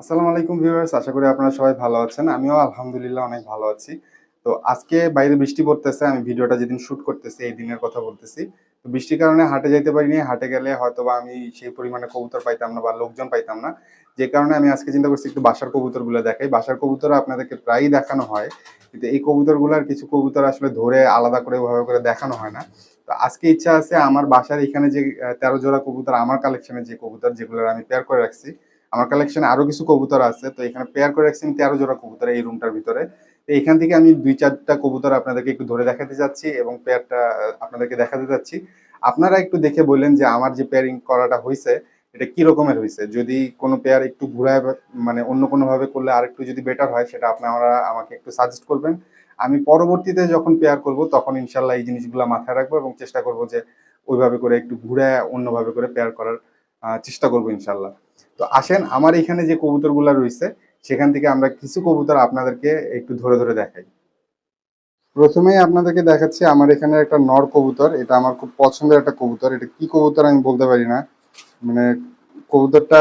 আসসালামু আলাইকুম ভিউয়ার্স, আশা করি আপনারা সবাই ভালো আছেন। আমিও আলহামদুলিল্লাহ অনেক ভালো আছি। তো আজকে বাইরে বৃষ্টি পড়তেছে, আমি ভিডিওটা যেদিন শুট করতেছি এই দিনের কথা বলতেছি। তো বৃষ্টির কারণে হাটে যাইতে পারিনি, হাটে গেলে হয়তো বা আমি সেই পরিমাণে কবুতর পাইতাম না বা লোকজন পাইতাম না। যে কারণে আমি আজকে চিন্তা করছি একটু বাসার কবুতরগুলো দেখাই। বাসার কবুতর আপনাদেরকে প্রায়ই দেখানো হয়, কিন্তু এই কবুতরগুলোর কিছু কবুতর আসলে ধরে আলাদা করে, ওভাবে করে দেখানো হয় না। তো আজকে ইচ্ছা আছে আমার বাসার এখানে যে তেরো জোড়া কবুতর, আমার কালেকশনে যে কবুতর যেগুলো আমি পেয়ার করে রাখছি আমার কালেকশনে আরও কিছু কবুতর আছে, তো এখানে পেয়ার করে রাখছি তেরো জোড়া কবুতর এই রুমটার ভিতরে। তো এখান থেকে আমি দুই চারটা কবুতর আপনাদেরকে একটু ধরে দেখাতে যাচ্ছি এবং পেয়ারটা আপনাদেরকে দেখাতে যাচ্ছি। আপনারা একটু দেখে বললেন যে আমার যে পেয়ারিং করাটা হয়েছে এটা কি রকমের হয়েছে যদি কোনো পেয়ার একটু ঘুরায় মানে অন্য কোনো ভাবে করলে আর একটু যদি বেটার হয়, সেটা আপনারা আমাকে একটু সাজেস্ট করবেন। আমি পরবর্তীতে যখন পেয়ার করব, তখন ইনশাল্লাহ এই জিনিসগুলো মাথায় রাখব এবং চেষ্টা করব যে ওইভাবে করে একটু ঘুরে অন্যভাবে করে পেয়ার করার চেষ্টা করব ইনশাল্লাহ। তো আসেন, আমার এখানে যে কবুতরগুলো রয়েছে, সেখান থেকে আমরা কিছু কবুতর আপনাদেরকে একটু ধরে ধরে দেখাই। প্রথমেই আপনাদেরকে দেখাচ্ছি, আমার এখানে একটা নর কবুতর, এটা আমার খুব পছন্দের একটা কবুতর। এটা কি কবুতর আমি বলতে পারি না। মানে কবুতরটা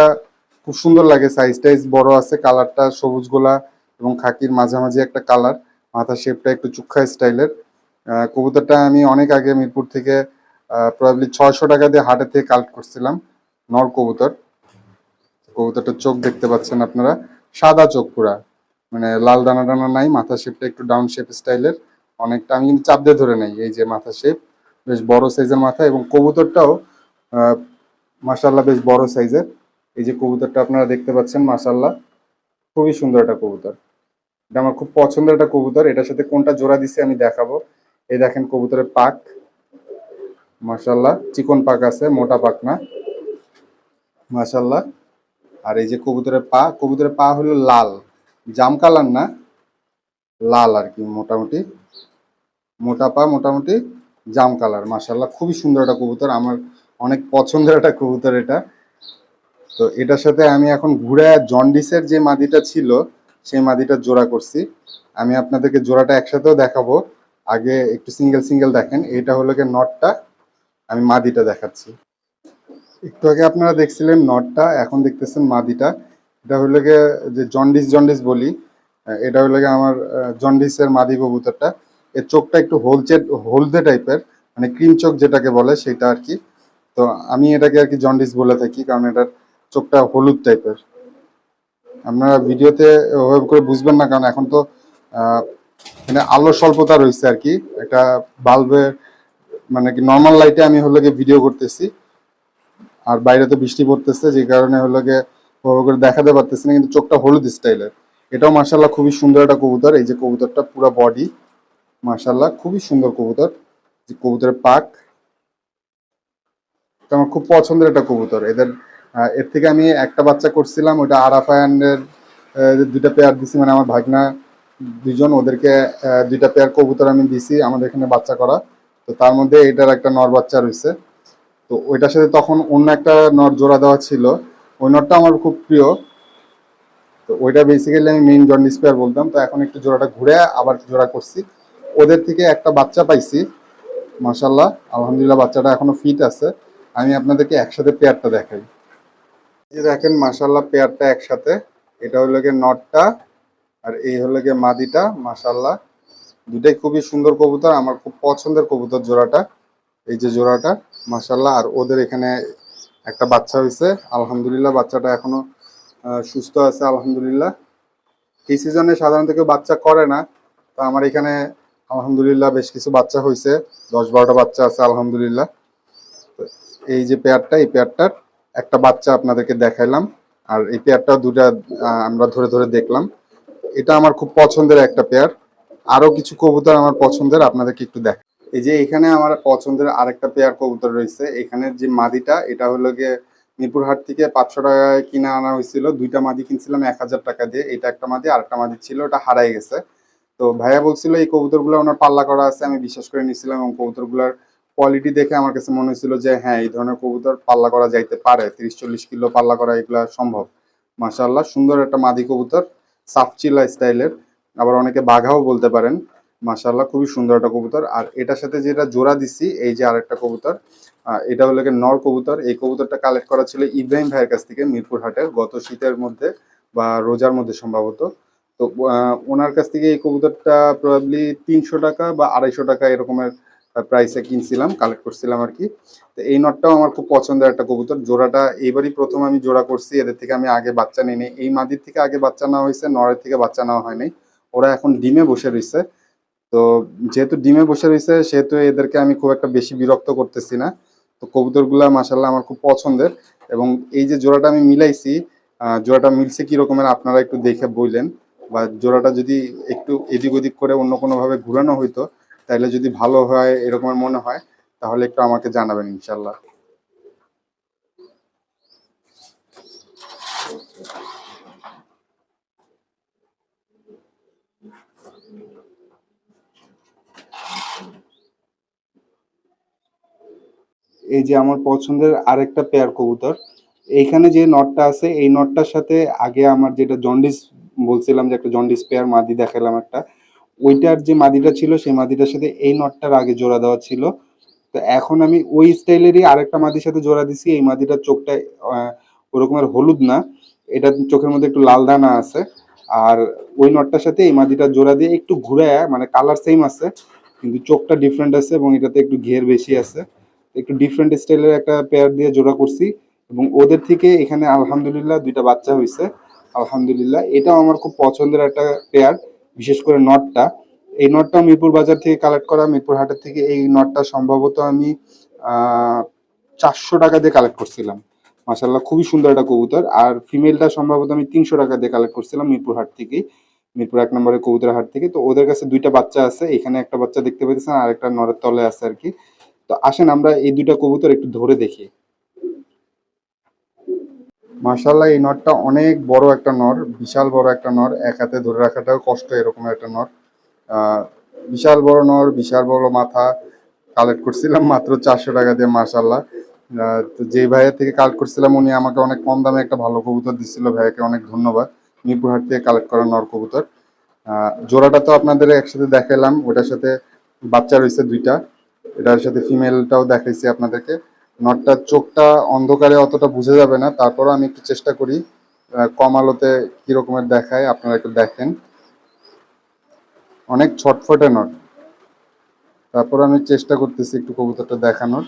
খুব সুন্দর লাগে সাইজ টাইজ বড় আছে, কালারটা সবুজ গোলা এবং খাকির মাঝামাঝি একটা কালার মাথা শেপটা একটু চুক্ষা স্টাইলের। কবুতরটা আমি অনেক আগে মিরপুর থেকে প্রবাবলি ছয়শো টাকা দিয়ে হাটে থেকে কালেক্ট করছিলাম, নর কবুতর। কবুতরটার চোখ দেখতে পাচ্ছেন আপনারা। সাদা চোখ পুরা। মানে লাল দানা দানা নাই, মাথা শেপটা একটু ডাউন শেপ স্টাইলের অনেকটা আমি কিন্তু চাপ দিয়ে ধরে নাই, এই যে মাথা শেপ বেশ বড় সাইজের মাথা এবং কবুতরটাও মাসাল্লাহ বেশ বড় সাইজের এই যে কবুতরটা আপনারা দেখতে পাচ্ছেন মাসাল্লাহ খুবই সুন্দর একটা কবুতর। এটা আমার খুব পছন্দের একটা কবুতর। এটার সাথে কোনটা জোড়া দিছে আমি দেখাবো। এই দেখেন কবুতরের পাক। মাসাল্লাহ চিকন পাক আছে, মোটা পাক না। মাসাল্লাহ আর এই যে কবুতরের পা কবুতরের পা হলো লাল। জাম কালার না? লাল আর কি, মোটামুটি। মোটা পা, মোটামুটি জাম কালার মাসাল্লাহ খুবই সুন্দর একটা কবুতর, আমার অনেক পছন্দের একটা কবুতর এটা। তো এটার সাথে আমি এখন ঘুরে জন্ডিসের যে মাদিটা ছিল, সেই মাদিটা জোড়া করছি। আমি আপনাদেরকে জোড়াটা একসাথেও দেখাবো। আগে একটু সিঙ্গেল সিঙ্গেল দেখেন। এটা হলো কি নটটা। আমি মাদিটা দেখাচ্ছি। একটু আগে আপনারা দেখছিলেন নটটা, এখন দেখতেছেন মাদিটা। এটা হলো গিয়ে যে জন্ডিস জন্ডিস বলি এটা হলো গিয়ে আমার জন্ডিসের মাদি কবুতরটা। এর চোখটা একটু হলচে, হলদে টাইপের মানে ক্রিম চোখ যেটাকে বলে সেটা আর কি। তো আমি এটাকে আর কি জন্ডিস বলে থাকি, কারণ এটার চোখটা হলুদ টাইপের। আপনারা ভিডিওতে ওভাবে করে বুঝবেন না, কারণ এখন তো মানে আলো স্বল্পতা রয়েছে আর কি। একটা বাল্বের মানে কি নর্মাল লাইটে আমি হলো গিয়ে ভিডিও করতেছি। আর বাইরে তো বৃষ্টি পড়তেছে, যে কারণে হলো গিয়ে করে দেখাতে পারতেছে না, কিন্তু চোখটা হলুদ স্টাইলের। এটাও মার্শাল্লাহ খুবই সুন্দর একটা কবুতর, এই যে কবুতরটা পুরো বডি মার্শাল্লাহ খুবই সুন্দর কবুতর, যে কবুতরের পাক। এটা আমার খুব পছন্দের একটা কবুতর, এদের এর থেকে আমি একটা বাচ্চা করছিলাম ওটা আরাফায়ানের দুইটা পেয়ার দিছি মানে আমার ভাগনা দুজন ওদেরকে দুইটা পেয়ার কবুতর আমি দিছি, আমাদের এখানে বাচ্চা করা। তো তার মধ্যে এটার একটা নর বাচ্চা রয়েছে। তো ওইটার সাথে তখন অন্য একটা নট জোড়া দেওয়া ছিল। ওই নটটা আমার খুব প্রিয়। তো ওইটা বেসিক্যালি আমি মেইন জন্ডিস পেয়ার বলতাম। তো এখন একটু জোড়াটা ঘুরে আবার জোড়া করছি। ওদের থেকে একটা বাচ্চা পাইছি। মাসাল্লাহ আলহামদুলিল্লাহ বাচ্চাটা এখনও ফিট আছে। আমি আপনাদেরকে একসাথে পেয়ারটা দেখাই। যে দেখেন মাসাল্লাহ পেয়ারটা একসাথে। এটা হলো গিয়ে নটটা আর এই হলো গিয়ে মাদিটা মাসাল্লাহ দুটাই খুবই সুন্দর কবুতর, আমার খুব পছন্দের কবুতর জোড়াটা। এই যে জোড়াটা। মাসাল্লাহ আর ওদের এখানে একটা বাচ্চা হয়েছে। আলহামদুলিল্লাহ, বাচ্চাটা এখনও সুস্থ আছে, আলহামদুলিল্লাহ। এই সিজনে সাধারণত কেউ বাচ্চা করে না, তো আমার এখানে আলহামদুলিল্লাহ বেশ কিছু বাচ্চা হয়েছে। দশ বারোটা বাচ্চা আছে, আলহামদুলিল্লাহ। এই যে পেয়ারটা, এই পেয়ারটার একটা বাচ্চা আপনাদেরকে দেখাইলাম, আর এই পেয়ারটা দুটা আমরা ধরে ধরে দেখলাম। এটা আমার খুব পছন্দের একটা পেয়ার। আরও কিছু কবুতর আমার পছন্দের, আপনাদেরকে একটু দেখ এই যে এখানে আমার পছন্দের আরেকটা পেয়ার কবুতর রয়েছে। এখানে যে মাদিটা, এটা হলো গিয়ে মিরপুর হাট থেকে পাঁচশো টাকায় কিনে আনা হয়েছিল। দুইটা মাদি কিনছিলাম, এক হাজার টাকা দিয়ে। এটা একটা মাদি আর একটা মাদি ছিল, ওটা হারাই গেছে। তো ভাইয়া বলছিল, এই কবুতরগুলো ওনার পাল্লা করা আছে, আমি বিশ্বাস করে নিয়েছিলাম এবং কবুতরগুলোর কোয়ালিটি দেখে আমার কাছে মনে হয়েছিল যে হ্যাঁ এই ধরনের কবুতর পাল্লা করা যাইতে পারে। তিরিশ চল্লিশ কিলো পাল্লা করা এগুলা সম্ভব। মাশাআল্লাহ, সুন্দর একটা মাদি কবুতর, সাফচিলা স্টাইলের আবার অনেকে বাঘাও বলতে পারেন। মাশাআল্লাহ, খুবই সুন্দর একটা কবুতর। আর এটার সাথে যেটা জোড়া দিছি, এই যে আরেকটা কবুতর এটা হলো নর কবুতর। এই কবুতরটা কালেক্ট করা ছিল ইব্রাহিম ভাইয়ের কাছ থেকে মিরপুর হাটের গত শীতের মধ্যে বা রোজার মধ্যে সম্ভবত। তো ওনার কাছ থেকে এই কবুতরটা প্রবাবলি তিনশো টাকা বা আড়াইশো টাকা এরকমের প্রাইসে কিনছিলাম কালেক্ট করছিলাম আর কি। তো এই নটটাও আমার খুব পছন্দের একটা কবুতর। জোড়াটা এইবারই প্রথম আমি জোড়া করছি, এদের থেকে আমি আগে বাচ্চা নাই। এই মাদির থেকে আগে বাচ্চা নেওয়া হয়েছে, নরের থেকে বাচ্চা নেওয়া হয়নি। ওরা এখন ডিমে বসে রয়েছে। তো যেহেতু ডিমে বসে রয়েছে, সেহেতু এদেরকে আমি খুব একটা বেশি বিরক্ত করতেছি না। তো কবুতরগুলা মাসাল্লাহ আমার খুব পছন্দের এবং এই যে জোড়াটা আমি মিলাইছি জোড়াটা মিলছে কি রকমের আপনারা একটু দেখে বললেন বা জোড়াটা যদি একটু এদিক ওদিক করে অন্য কোনোভাবে ঘুরানো হইতো তাহলে যদি ভালো হয় এরকমের মনে হয়, তাহলে একটু আমাকে জানাবেন ইনশাল্লাহ এই যে আমার পছন্দের আরেকটা পেয়ার কবুতর, এইখানে যে নটটা আছে, এই নটটার সাথে আগে আমার যেটা জন্ডিস বলছিলাম যে একটা জন্ডিস পেয়ার মাদি দেখালাম একটা, ওইটার যে মাদিটা ছিল, সেই মাদিটার সাথে এই নটটার আগে জোড়া দেওয়া ছিল। তো এখন আমি ওই স্টাইলেরই আরেকটা মাদির সাথে জোড়া দিছি, এই মাদিটার চোখটা ওরকমের হলুদ না এটা চোখের মধ্যে একটু লাল দানা আছে, আর ওই নটটার সাথে এই মাদিটা জোড়া দিয়ে একটু ঘুরে মানে কালার সেম আছে, কিন্তু চোখটা ডিফারেন্ট আছে এবং এটাতে একটু ঘের বেশি আছে। একটু ডিফারেন্ট স্টাইলের একটা পেয়ার দিয়ে জোড়া করছি এবং ওদের থেকে এখানে আলহামদুলিল্লাহ দুইটা বাচ্চা হয়েছে আলহামদুলিল্লাহ, এটাও আমার খুব পছন্দের একটা পেয়ার বিশেষ করে নটটা এই নটটা মিরপুর বাজার থেকে কালেক্ট করা, মিরপুর হাটের থেকে এই নটটা সম্ভবত আমি চারশো টাকা দিয়ে কালেক্ট করছিলাম। মাসাল্লাহ খুবই সুন্দর একটা কবুতর। আর ফিমেলটা সম্ভবত আমি তিনশো টাকা দিয়ে কালেক্ট করছিলাম মিরপুর হাট থেকে। মিরপুর এক নম্বরের কবুতর হাট থেকে। তো ওদের কাছে দুইটা বাচ্চা আছে, এখানে একটা বাচ্চা দেখতে পেতেছেন আর একটা নরের তলে আছে আর কি। তো আসেন, আমরা এই দুইটা কবুতর একটু ধরে দেখি। মার্শাল্লাহ এই নরটা অনেক বড় একটা নর, বিশাল বড় একটা নর, এক হাতে ধরে রাখাটাও কষ্ট এরকম একটা নর। বিশাল বড় নর, বিশাল বড় মাথা কালেক্ট করছিলাম মাত্র চারশো টাকা দিয়ে মার্শাল্লাহ তো যে ভাইয়ের থেকে কালেক্ট করছিলাম, উনি আমাকে অনেক কম দামে একটা ভালো কবুতর দিচ্ছিল ভাইয়াকে অনেক ধন্যবাদ। মিরপুরহাট থেকে কালেক্ট করা নর কবুতর। জোড়াটা তো আপনাদের একসাথে দেখালাম, ওটার সাথে বাচ্চা রয়েছে দুইটা। এটার সাথে ফিমেলটাও দেখাইছি আপনাদেরকে। নটটার চোখটা অন্ধকারে অতটা বোঝা যাবে না। তারপরও আমি একটু চেষ্টা করি কম আলোতে কি রকমের দেখায়, আপনারা একটু দেখেন। অনেক ছটফটে নট। তারপর আমি চেষ্টা করতেছি একটু কবুতরটা দেখানোর।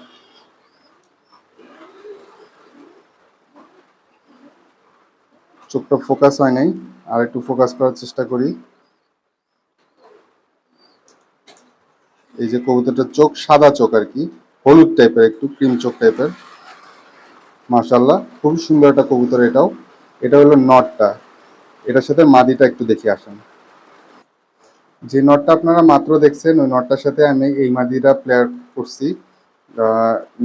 চোখটা ফোকাস হয় নাই, আর একটু ফোকাস করার চেষ্টা করি। এই যে কবুতরটার চোখ সাদা চোখ আর কি, হলুদ টাইপের একটু ক্রিম চোখ টাইপের মাশাল্লাহ খুব সুন্দর একটা কবুতর এটাও। এটা হলো নটটা। এটার সাথে মাদিটা একটু দেখে আসেন। যে নটটা আপনারা মাত্র দেখছেন, ওই নটটার সাথে আমি এই মাদিটা প্লেয়ার করছি।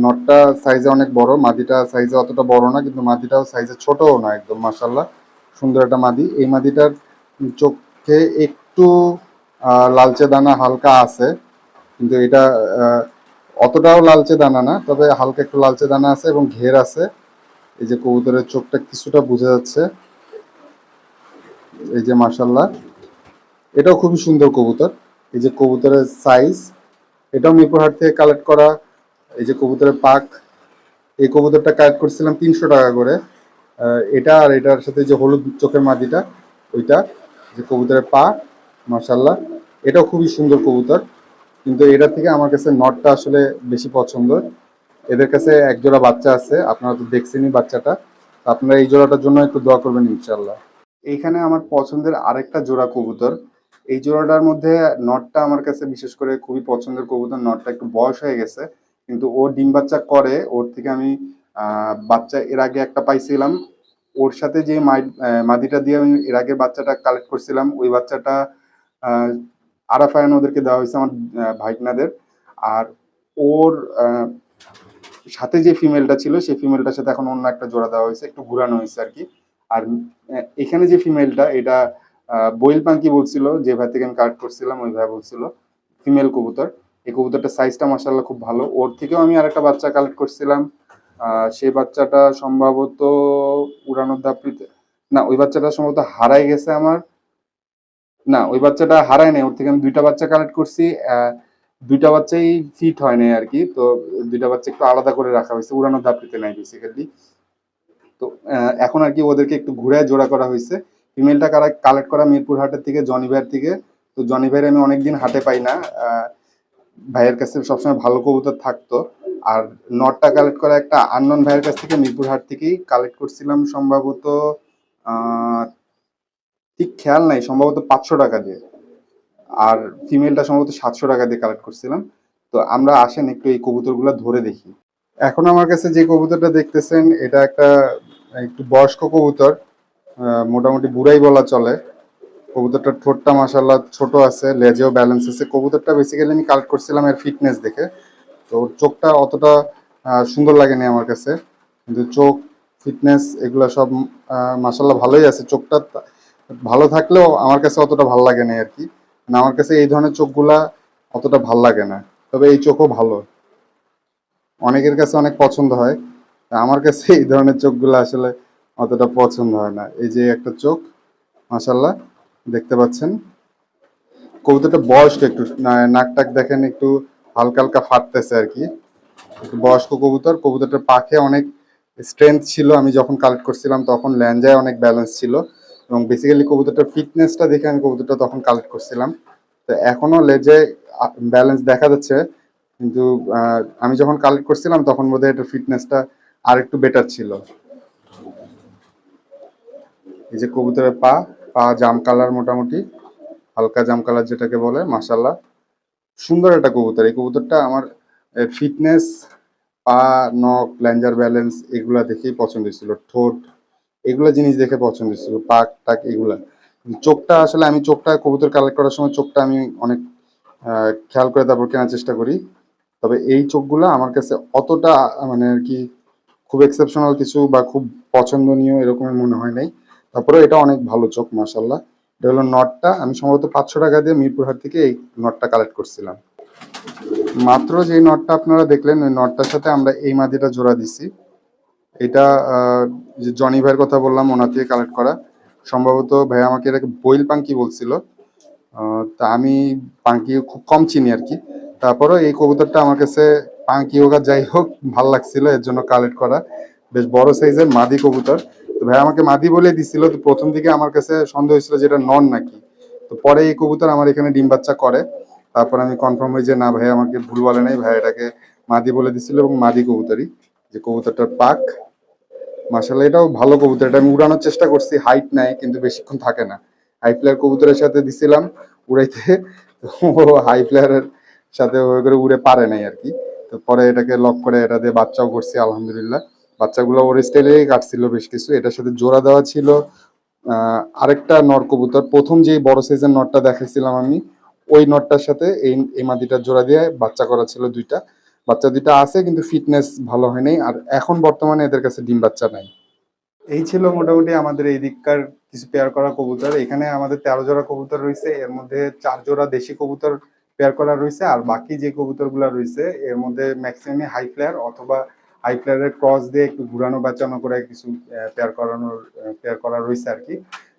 নটটা সাইজে অনেক বড়, মাদিটা সাইজে অতটা বড় না, কিন্তু মাদিটাও সাইজে ছোটও না একদম মাশাল্লাহ সুন্দর একটা মাদি। এই মাদিটার চোখে একটু লালচে দানা হালকা আছে। কিন্তু এটা অতটাও লালচে দানা না, তবে হালকা একটু লালচে দানা আছে এবং ঘের আছে। এই যে কবুতরের চোখটা কিছুটা বোঝা যাচ্ছে। এই যে মাশাল্লাহ এটাও খুবই সুন্দর কবুতর। এই যে কবুতরের সাইজ এটাও মিরপুরহাট থেকে কালেক্ট করা, এই যে কবুতরের পাক, এই কবুতরটা কালেক্ট করছিলাম তিনশো টাকা করে। এটা আর এটার সাথে যে হলুদ চোখের মাদিটা ওইটা, যে কবুতরের পা মাশাল্লাহ এটাও খুবই সুন্দর কবুতর। কিন্তু এটার থেকে আমার কাছে নটটা আসলে বেশি পছন্দ। এদের কাছে এক জোড়া বাচ্চা আছে, আপনারা তো দেখছেনই বাচ্চাটা। আপনারা এই জোড়াটার জন্য একটু দোয়া করবেন ইনশাল্লাহ এইখানে আমার পছন্দের আরেকটা জোড়া কবুতর। এই জোড়াটার মধ্যে নটটা আমার কাছে বিশেষ করে খুবই পছন্দের কবুতর, নটটা একটু বয়স হয়ে গেছে, কিন্তু ও ডিম বাচ্চা করে, ওর থেকে আমি বাচ্চা এর আগে একটা পাইছিলাম। ওর সাথে যে মাদিটা দিয়ে আমি এর আগে বাচ্চাটা কালেক্ট করছিলাম, ওই বাচ্চাটা আরাফায়ান ওদেরকে দেওয়া হয়েছে আমার ভাইকনাদের আর ওর সাথে যে ফিমেলটা ছিল সেই ফিমেলটার সাথে এখন অন্য একটা জোড়া দেওয়া হয়েছে, একটু ঘুরানো হয়েছে আর কি। আর এখানে যে ফিমেলটা এটা বইল পাঙ্কি বলছিল, যে ভাই থেকে আমি কালেক্ট করছিলাম, ওই ভাই বলছিল ফিমেল কবুতর। এই কবুতরটা সাইজটা মাসাল্লাহ খুব ভালো। ওর থেকেও আমি আরেকটা বাচ্চা কালেক্ট করছিলাম। সেই বাচ্চাটা সম্ভবত উড়ানোর দাপড়িতে না, ওই বাচ্চাটা সম্ভবত হারাই গেছে আমার। না, ওই বাচ্চাটা হারায় নাই, ওর থেকে আমি দুইটা বাচ্চা কালেক্ট করছি দুইটা বাচ্চাই ফিট হয় নাই আর কি তো দুইটা বাচ্চা একটু আলাদা করে রাখা হয়েছে উড়ানোর দাপড়িতে নাই বেসিক্যালি তো এখন আর কি ওদেরকে একটু ঘুরে জোড়া করা হয়েছে। ফিমেলটা কারা কালেক্ট করা মিরপুর হাটের থেকে, জনি ভাইয়ের থেকে, তো জনি ভাইয়ের আমি অনেকদিন হাটে পাই না ভাইয়ের কাছে সবসময় ভালো কবুতর থাকতো। আর নটটা কালেক্ট করা একটা আননন ভাইয়ের কাছ থেকে, মিরপুর হাট থেকেই কালেক্ট করছিলাম সম্ভবত ঠিক খেয়াল নাই, সম্ভবত পাঁচশো টাকা দিয়ে। আর ফিমেলটা সম্ভবত সাতশো টাকা দিয়ে কালেক্ট করছিলাম। তো আমরা আসেন একটু এই কবুতরগুলো ধরে দেখি। এখন আমার কাছে যে কবুতরটা দেখতেছেন, এটা একটা, একটু বয়স্ক কবুতর মোটামুটি বুড়াই বলা চলে। কবুতরটার ঠোঁটটা মাসাল্লাহ ছোট আছে, লেজেও ব্যালেন্স আছে। কবুতরটা বেসিক্যালি আমি কালেক্ট করছিলাম এর ফিটনেস দেখে। তো চোখটা অতটা সুন্দর লাগেনি আমার কাছে। কিন্তু চোখ ফিটনেস এগুলো সব মাসাল্লাহ ভালোই আছে। চোখটা ভালো থাকলেও আমার কাছে অতটা ভালো লাগে না আর কি। মানে আমার কাছে এই ধরনের চোখগুলা অতটা ভালো লাগে না। তবে এই চোখও ভালো। অনেকের কাছে অনেক পছন্দ হয়। আমার কাছে এই ধরনের চোখগুলো আসলে অতটা পছন্দ হয় না। এই যে একটা চোখ মাসাল্লাহ দেখতে পাচ্ছেন। কবুতরটা বয়স্ক একটু নাক টাক দেখেন একটু হালকা হালকা ফাটতেছে আর কি। বয়স্ক কবুতর। কবুতরটার পাখে অনেক স্ট্রেংথ ছিল। আমি যখন কালেক্ট করছিলাম তখন ল্যাঞ্জায় অনেক ব্যালেন্স ছিল। এবং বেসিক্যালি কবুতরটার ফিটনেসটা দেখে আমি কবুতরটা তখন কালেক্ট করছিলাম। তো এখনও লেজে ব্যালেন্স দেখা যাচ্ছে, কিন্তু আমি যখন কালেক্ট করছিলাম তখন বোধহয় এটার ফিটনেসটা আর একটু বেটার ছিল। এই যে কবুতরের পা পা জাম কালার মোটামুটি, হালকা জাম কালার যেটাকে বলে মাসাল্লাহ সুন্দর একটা কবুতর, এই কবুতরটা আমার ফিটনেস পা, নখ ল্যাঞ্জার ব্যালেন্স এগুলা দেখেই পছন্দ ছিল ঠোঁট এগুলা জিনিস দেখে পছন্দ ছিল পাক, টাক, এগুলা। চোখটা আসলে আমি চোখটা কবুতর কালেক্ট করার সময় চোখটা আমি অনেক খেয়াল করে তারপর কেনার চেষ্টা করি। তবে এই চোখগুলো আমার কাছে অতটা মানে আর কি, খুব এক্সেপশনাল কিছু বা খুব পছন্দনীয় এরকম মনে হয় নাই। তারপরে এটা অনেক ভালো চোখ মাসাল্লাহ এটা হলো নটটা। আমি সম্ভবত পাঁচশো টাকা দিয়ে মিরপুরহাট থেকে এই নটটা কালেক্ট করছিলাম। মাত্র যে নটটা আপনারা দেখলেন, ওই নটটার সাথে আমরা এই মাদিটা জোড়া দিছি। এটা যে জনি ভাইয়ের কথা বললাম, ওনার থেকে কালেক্ট করা। সম্ভবত ভাই আমাকে এটাকে বইল পাঙ্কি বলছিল। তা আমি পাঙ্কি খুব কম চিনি আর কি। তারপরেও এই কবুতরটা আমার কাছে পাঙ্কি হোক আর যাই হোক, ভালো লাগছিল, এর জন্য কালেক্ট করা। বেশ বড় সাইজের মাদি কবুতর। তো ভাই আমাকে মাদি বলে দিছিল, তো প্রথম দিকে আমার কাছে সন্দেহ হয়েছিল যে এটা নন নাকি। তো পরে এই কবুতর আমার এখানে ডিম বাচ্চা করে। তারপর আমি কনফার্ম হই যে না ভাই, আমাকে ভুল বলে নাই। ভাই এটাকে মাদি বলে দিছিল এবং মাদি কবুতরই, যে কবুতরটার পাক। মাসাল্লাহ এটাও ভালো কবুতর। এটা আমি উড়ানোর চেষ্টা করছি হাইট নাই, কিন্তু বেশিক্ষণ থাকে না। হাই ফ্লায়ার কবুতরের সাথে দিছিলাম, উড়াইতে, তো হাই ফ্লায়ারের সাথে ওই করে উড়ে পারে নাই আর কি। তো পরে এটাকে লক করে এটা দিয়ে বাচ্চাও করছি, আলহামদুলিল্লাহ। বাচ্চাগুলো ওর স্টাইলেই কাটছিল বেশ কিছু। এটার সাথে জোড়া দেওয়া ছিল আরেকটা নর কবুতর। প্রথম যে বড় সাইজের নটটা দেখাইছিলাম আমি, ওই নটটার সাথে এই এই মাদিটার জোড়া দিয়ে বাচ্চা করা ছিল দুইটা। বাচ্চা দুইটা আছে, কিন্তু ফিটনেস ভালো হয় নাই, আর এখন বর্তমানে এদের কাছে ডিম বাচ্চা নাই। এই ছিল মোটামুটি আমাদের এই দিককার কিছু পেয়ার করা কবুতর। এখানে আমাদের তেরো জোড়া কবুতর রয়েছে, এর মধ্যে চার জোড়া দেশি কবুতর পেয়ার করা রয়েছে, আর বাকি যে কবুতরগুলা রয়েছে, এর মধ্যে ম্যাক্সিমামই হাই ফ্লেয়ার অথবা হাই ফ্লেয়ারের ক্রস দিয়ে একটু ঘুরানো বাঁচানো করে কিছু পেয়ার করানোর পেয়ার করা রয়েছে আর কি।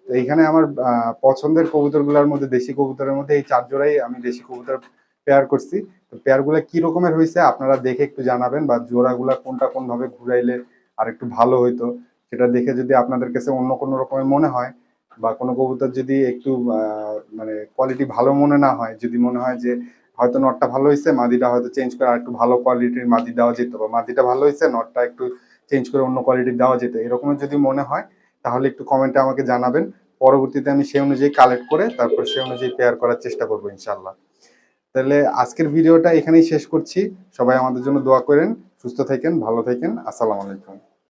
তো এইখানে আমার পছন্দের কবুতরগুলার মধ্যে, দেশি কবুতরের মধ্যে এই চার জোড়াই আমি দেশি কবুতর পেয়ার করছি। তো পেয়ারগুলা কি রকমের হয়েছে আপনারা দেখে একটু জানাবেন বা জোড়াগুলা কোনটা কোন ভাবে ঘুরাইলে আর একটু ভালো হইতো সেটা দেখে যদি আপনাদের কাছে অন্য কোনো রকমের মনে হয় বা কোনো কবুতর যদি একটু মানে কোয়ালিটি ভালো মনে না হয়, যদি মনে হয় যে হয়তো নটটা ভালো হয়েছে মাদিটা হয়তো চেঞ্জ করে আর একটু ভালো কোয়ালিটির মাদি দেওয়া যেত বা মাদিটা ভালো হয়েছে নটটা একটু চেঞ্জ করে অন্য কোয়ালিটির দেওয়া যেত এরকমের যদি মনে হয় তাহলে একটু কমেন্টে আমাকে জানাবেন। পরবর্তীতে আমি সেই অনুযায়ী কালেক্ট করে তারপর সেই অনুযায়ী পেয়ার করার চেষ্টা করব ইনশাল্লাহ তাহলে আজকের ভিডিওটা এখানেই শেষ করছি। সবাই আমাদের জন্য দোয়া করেন, সুস্থ থাকেন, ভালো থাকেন। আসসালামু আলাইকুম।